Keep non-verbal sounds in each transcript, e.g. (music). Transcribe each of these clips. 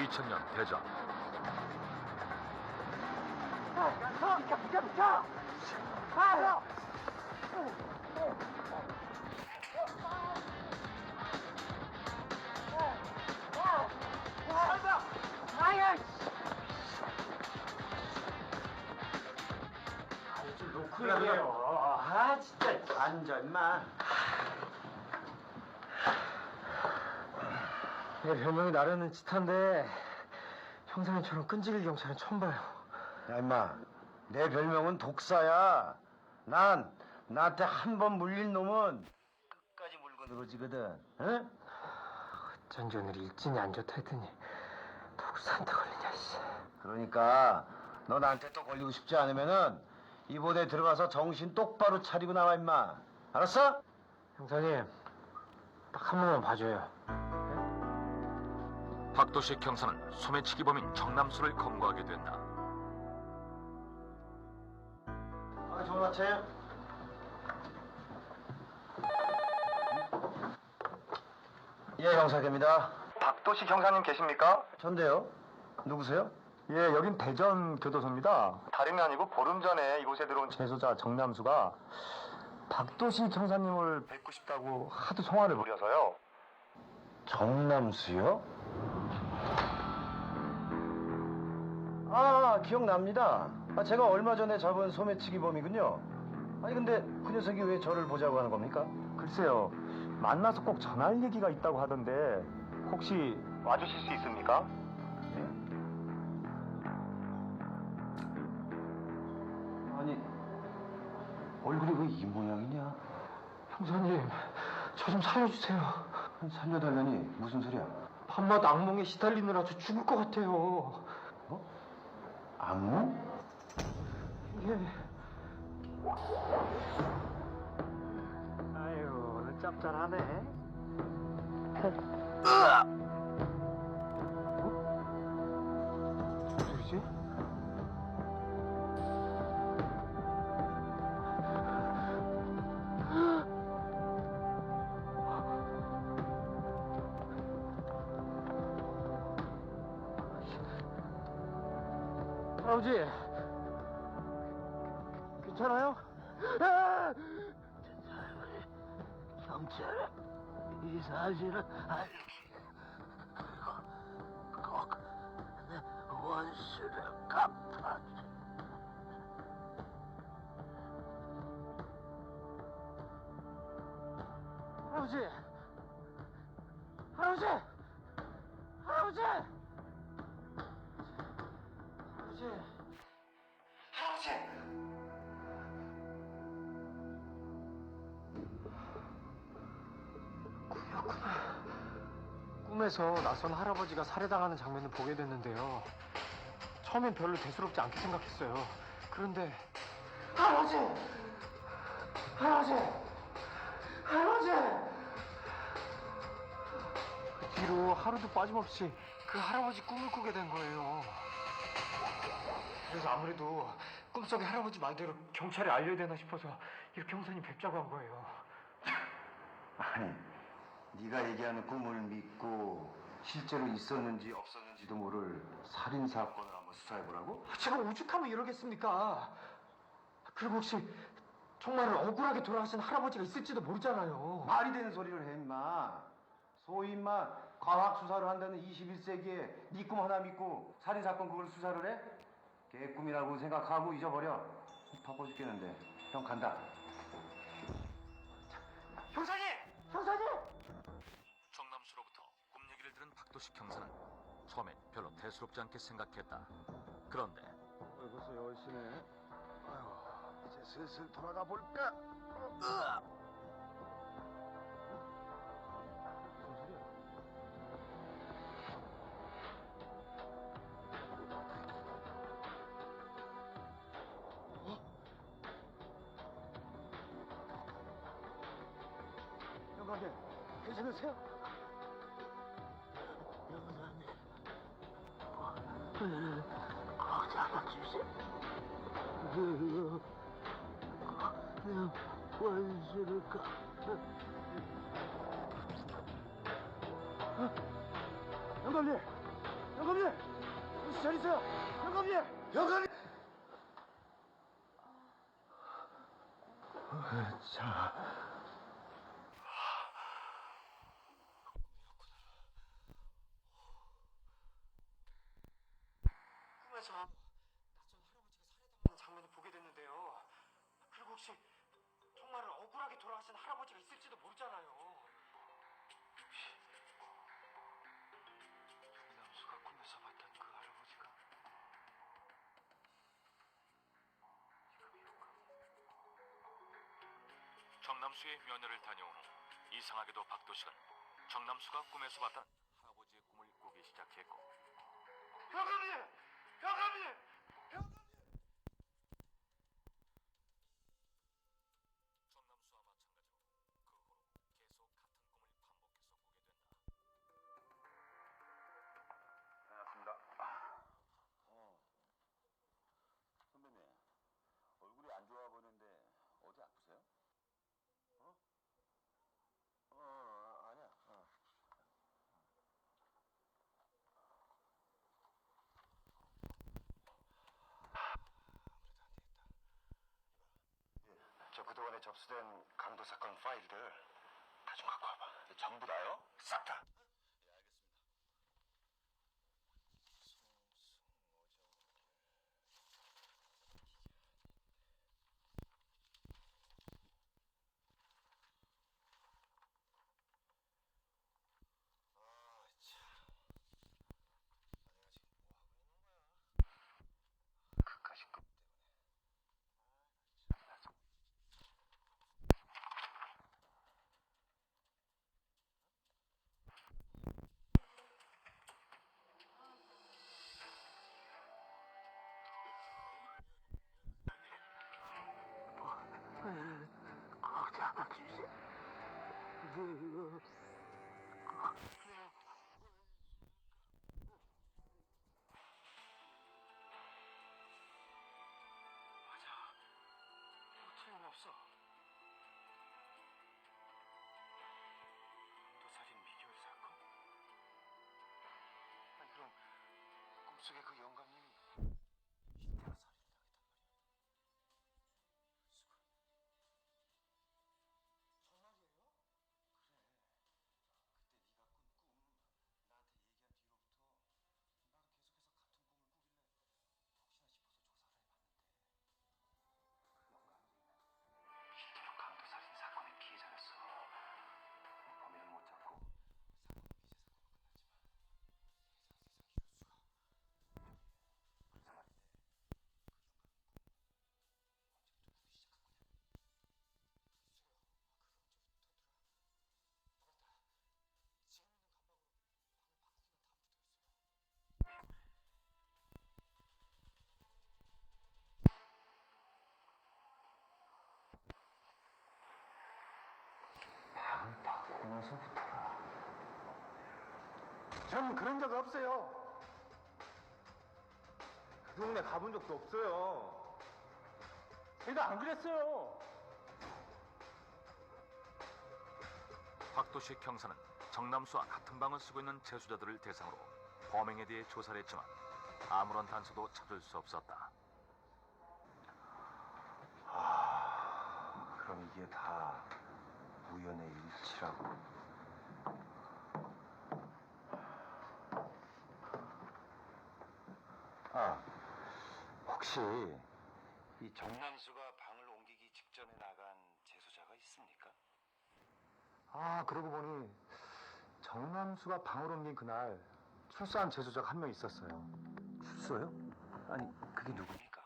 2000년 대전 그래요. 아 진짜 앉아 임마. 내 별명이 나르는 짓한데 형사님처럼 끈질길 경찰은 처음 봐요. 야 임마. 내 별명은 독사야. 난 나한테 한 번 물린 놈은 끝까지 물고 늘어지거든. 응? 어쩐지 오늘 일진이 안 좋다 했더니 독사한테 걸리냐 씨. 그러니까 너 나한테 또 걸리고 싶지 않으면은 이 보대 들어가서 정신 똑바로 차리고 나와 임마. 알았어? 형사님 딱 한 번만 봐줘요. 박도식 형사는 소매치기 범인 정남수를 검거하게 된다. 아, 좋은 아침. 예, 형사입니다. 박도식 형사님 계십니까? 전데요. 누구세요? 예, 여긴 대전 교도소입니다. 다름이 아니고 보름 전에 이곳에 들어온 재소자 정남수가 박도식 형사님을 뵙고 싶다고 하도 성화를 부려서요. 정남수요? 아, 기억납니다. 아, 제가 얼마 전에 잡은 소매치기 범이군요. 아니, 근데 그 녀석이 왜 저를 보자고 하는 겁니까? 글쎄요, 만나서 꼭 전할 얘기가 있다고 하던데 혹시 와주실 수 있습니까? 아니, 얼굴이 왜 이 모양이냐? 형사님 저 좀 살려주세요. 살려달라니 무슨 소리야? 밤낮 악몽에 시달리느라 저 죽을 것 같아요. 악몽? 예. 아유 오늘 짭짤하네. 어? 누구지? 아버지 괜찮아요? 아! 경찰에 이 사실을 알리기 그리고 꼭내 원수를 할아버지! 할아버지! 꿈에서 낯선 할아버지가 살해당하는 장면을 보게 됐는데요. 처음엔 별로 대수롭지 않게 생각했어요. 그런데 할아버지! 할아버지! 할아버지! 그 뒤로 하루도 빠짐없이 그 할아버지 꿈을 꾸게 된 거예요. 그래서 아무래도 꿈속의 할아버지 말대로 경찰에 알려야 되나 싶어서 이렇게 형사님 뵙자고 한 거예요. 아니, 네가 얘기하는 꿈을 믿고 실제로 있었는지 없었는지도 모를 살인 사건을 한번 수사해 보라고? 제가 오죽하면 이러겠습니까? 그리고 혹시 정말 억울하게 돌아가신 할아버지가 있을지도 모르잖아요. 말이 되는 소리를 해 임마. 소위 임마 과학 수사를 한다는 21세기에 네 꿈 하나 믿고 살인 사건 그걸 수사를 해? 개꿈이라고 생각하고 잊어버려. 바빠 죽겠는데. 형 간다. 형사님! 형사님! 박도식 형사는 처음엔 별로 대수롭지 않게 생각했다. 그런데 벌써 10시네. 아유, 이제 슬슬 돌아가 볼까? 영감님, 괜찮으세요? 저를 꼭 잡아주세요 그리고 꼭내 원수를 갚아 영감님, 영감님! 정 꿈에서 낯선 할아버지가 살해당하는 장면을 보게 됐는데요. 그리고 혹시 정말 억울하게 돌아가신 할아버지가 있을지도 모르잖아요. 혹시 정남수가 꿈에서 봤던 그 할아버지가 정남수의 면회를 다녀온 후 이상하게도 박도식은 정남수가 꿈에서 봤던 할아버지의 꿈을 꾸기 시작했고 영감님! 영감님! 저 그동안에 접수된 강도 사건 파일들 다 좀 갖고 와봐. 전부 다요? 싹 다. 틀림없어. 강도살인 미결 사건? 아니 그럼 꿈속에 그 전 그런 적 없어요. 그 동네 가본 적도 없어요. 걔도 안 그랬어요. 박도식 형사는 정남수와 같은 방을 쓰고 있는 재수자들을 대상으로 범행에 대해 조사를 했지만 아무런 단서도 찾을 수 없었다. 아, 그럼 이게 다 우연의 일치라고. 아, 혹시 이 정남수가 방을 옮기기 직전에 나간 재소자가 있습니까? 아, 그러고 보니 정남수가 방을 옮긴 그날 출소한 제조자가 한 명 있었어요. 출소요? 아니, 그게 누굽니까?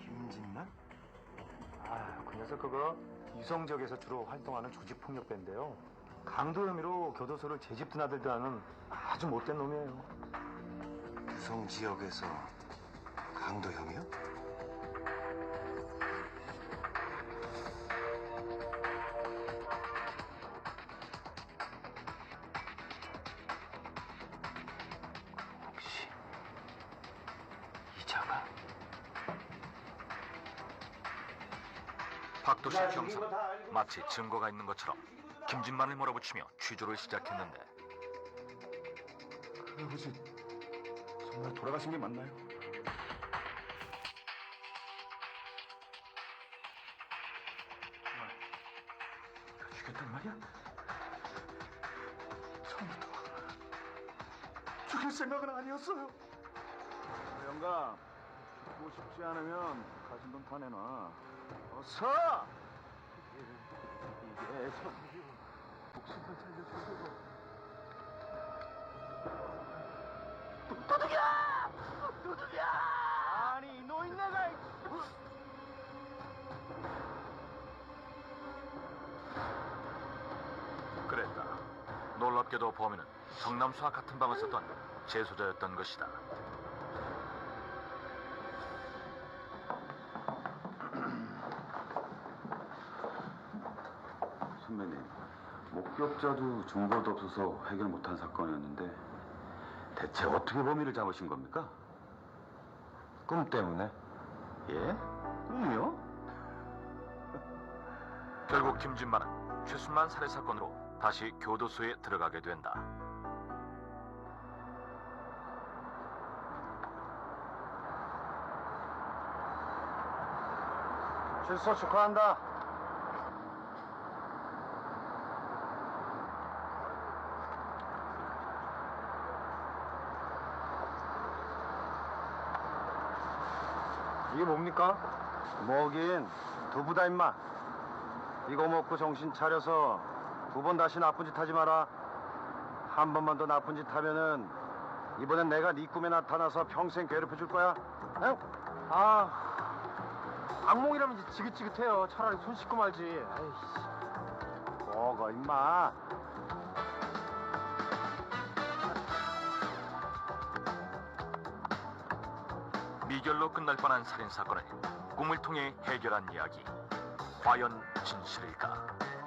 김진만? 아, 그 녀석 그거 유성 지역에서 주로 활동하는 조직폭력배인데요. 강도 혐의로 교도소를 재집 드나들다 하는 아주 못된 놈이에요. 유성 지역에서 강도형이요? 혹시 이자가 박도식 형사는 마치 증거가 있는 것처럼 김진만을 몰아붙이며 취조를 시작했는데 할아버지 정말 돌아가신 게 맞나요? 너 죽였단 말이야? 처음부터 죽일 생각은 아니었어요. 영감, 죽고 싶지 않으면 가진 돈 다 내놔. 어서! 이게 선 도둑이야! 도둑이야! 아니, 노인네가! 그랬다. 놀랍게도 범인은 정남수와 같은 방을 썼던 재소자였던 것이다. 목격자도 증거도 없어서 해결 못한 사건이었는데 대체 어떻게 범인을 잡으신 겁니까? 꿈 때문에? 예? 꿈이요? (laughs) 결국 김진만은 최순만 살해 사건으로 다시 교도소에 들어가게 된다. 출소 축하한다. 이게 뭡니까? 뭐긴 두부다 임마. 이거 먹고 정신 차려서 두 번 다시 나쁜 짓 하지 마라. 한 번만 더 나쁜 짓 하면은 이번엔 내가 네 꿈에 나타나서 평생 괴롭혀 줄 거야. 응? 아, 악몽이라면 이제 지긋지긋해요. 차라리 손 씻고 말지. 아이씨. 먹어 임마. 미결로 끝날 뻔한 살인 사건을 꿈을 통해 해결한 이야기. 과연 진실일까?